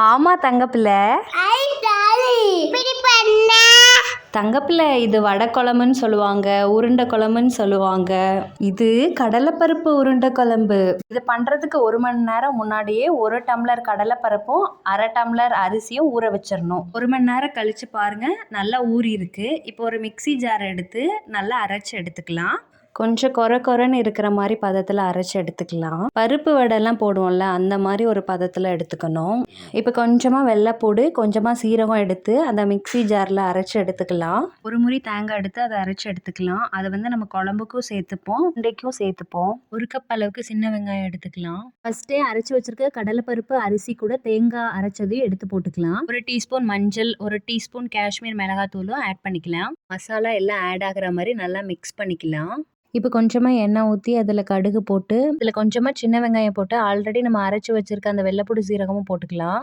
சொல்லுமா தங்கப்பிள்ளை. தங்கப்பிள்ளை இது வடை குழம்புன்னு சொல்லுவாங்க உருண்டை குழம்புன்னு சொல்லுவாங்க. இது கடலைப்பருப்பு உருண்டை குழம்பு. இது பண்ணுறதுக்கு ஒரு மணி நேரம் முன்னாடியே ஒரு டம்ளர் கடலைப்பருப்பும் அரை டம்ளர் அரிசியும் ஊற வச்சிடணும். ஒரு மணி நேரம் கழிச்சு பாருங்க நல்லா ஊறி இருக்கு இப்போ ஒரு மிக்ஸி ஜார் எடுத்து நல்லா அரைச்சி எடுத்துக்கலாம். கொஞ்சம் கொர கொரன்னு இருக்கிற மாதிரி பதத்தில் அரைச்சி எடுத்துக்கலாம். பருப்பு வடைலாம் போடுவோம்ல அந்த மாதிரி ஒரு பதத்தில் எடுத்துக்கணும். இப்போ கொஞ்சமாக வெள்ளைப்பூடு கொஞ்சமாக சீரகம் எடுத்து அந்த மிக்ஸி ஜாரில் அரைச்சி எடுத்துக்கலாம். ஒரு முறி தேங்காய் எடுத்து அதை அரைச்சி எடுத்துக்கலாம். அதை வந்து நம்ம குழம்புக்கும் சேர்த்துப்போம் உண்டைக்கும் சேர்த்துப்போம். ஒரு கப் அளவுக்கு சின்ன வெங்காயம் எடுத்துக்கலாம். ஃபஸ்ட்டே அரைச்சி வச்சிருக்க கடலைப்பருப்பு அரிசி கூட தேங்காய் அரைச்சதையும் எடுத்து போட்டுக்கலாம். ஒரு டீஸ்பூன் மஞ்சள் ஒரு டீஸ்பூன் காஷ்மீர் மிளகாத்தூளும் ஆட் பண்ணிக்கலாம். மசாலா எல்லாம் ஆட் ஆகுற மாதிரி நல்லா மிக்ஸ் பண்ணிக்கலாம். இப்போ கொஞ்சமாக எண்ணெய் ஊற்றி அதில் கடுகு போட்டு இதில் கொஞ்சமாக சின்ன வெங்காயம் போட்டு ஆல்ரெடி நம்ம அரைச்சி வச்சுருக்க அந்த வெள்ளைப்பூடு சீரகமும் போட்டுக்கலாம்.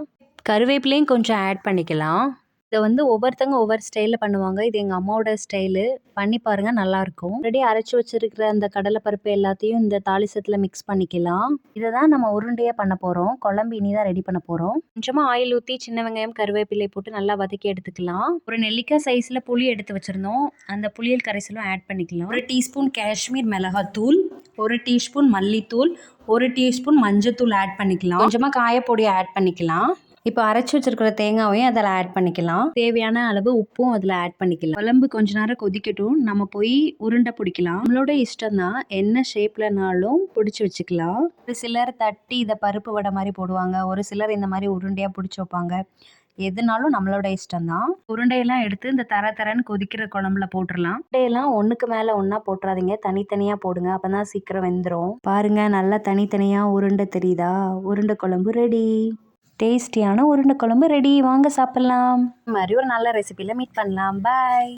கருவேப்பிலையும் கொஞ்சம் ஆட் பண்ணிக்கலாம். இதை வந்து ஒவ்வொருத்தங்க ஒவ்வொரு ஸ்டைலில் பண்ணுவாங்க. இது எங்கள் அம்மாவோட ஸ்டைலு பண்ணி பாருங்கள் நல்லாயிருக்கும் ஆல்ரெடி அரைச்சி வச்சிருக்கிற அந்த கடலைப்பருப்பு எல்லாத்தையும் இந்த தாளிசத்தில் மிக்ஸ் பண்ணிக்கலாம். இதை தான் நம்ம உருண்டையாக பண்ண போகிறோம் குழம்பு இனி தான் ரெடி பண்ண போகிறோம் கொஞ்சமாக ஆயில் ஊற்றி சின்ன வெங்காயம் கருவேப்பிலை போட்டு நல்லா வதக்கி எடுத்துக்கலாம். ஒரு நெல்லிக்காய் சைஸில் புளி எடுத்து வச்சுருந்தோம். அந்த புளியல் கரைசலும் ஆட் பண்ணிக்கலாம். ஒரு டீஸ்பூன் காஷ்மீர் மிளகாத்தூள் ஒரு டீஸ்பூன் மல்லித்தூள் ஒரு டீஸ்பூன் மஞ்சத்தூள் ஆட் பண்ணிக்கலாம். கொஞ்சமாக காயப்பொடி ஆட் பண்ணிக்கலாம். இப்போ அரைச்சி வச்சிருக்கிற தேங்காவையும் அதில் ஆட் பண்ணிக்கலாம். தேவையான அளவு உப்பும் அதில் ஆட் பண்ணிக்கலாம். குழம்பு கொஞ்ச நேரம் கொதிக்கட்டும். நம்ம போய் உருண்டை பிடிக்கலாம். நம்மளோட இஷ்டம் தான் என்ன ஷேப்லனாலும் பிடிச்சி வச்சுக்கலாம். ஒரு சிலர் தட்டி இதை பருப்பு வடை மாதிரி போடுவாங்க. ஒரு சிலர் இந்த மாதிரி உருண்டையாக பிடிச்சி வைப்பாங்க. எதுனாலும் நம்மளோட இஷ்டம் தான் உருண்டையெல்லாம் எடுத்து இந்த தர தரன்னு கொதிக்கிற குழம்புல போட்டுடலாம் உருண்டையெல்லாம் ஒன்றுக்கு மேலே ஒன்றா போட்டுறாதீங்க. தனித்தனியாக போடுங்க. அப்போ தான் சீக்கிரம் வெந்துடும் பாருங்க நல்லா தனித்தனியாக உருண்டை தெரியுதா? உருண்டை குழம்பு ரெடி டேஸ்டியான உருண்டை குழம்பு ரெடி வாங்க சாப்பிட்லாம். மாதிரி ஒரு நல்ல ரெசிபியில் மீட் பண்ணலாம். பாய்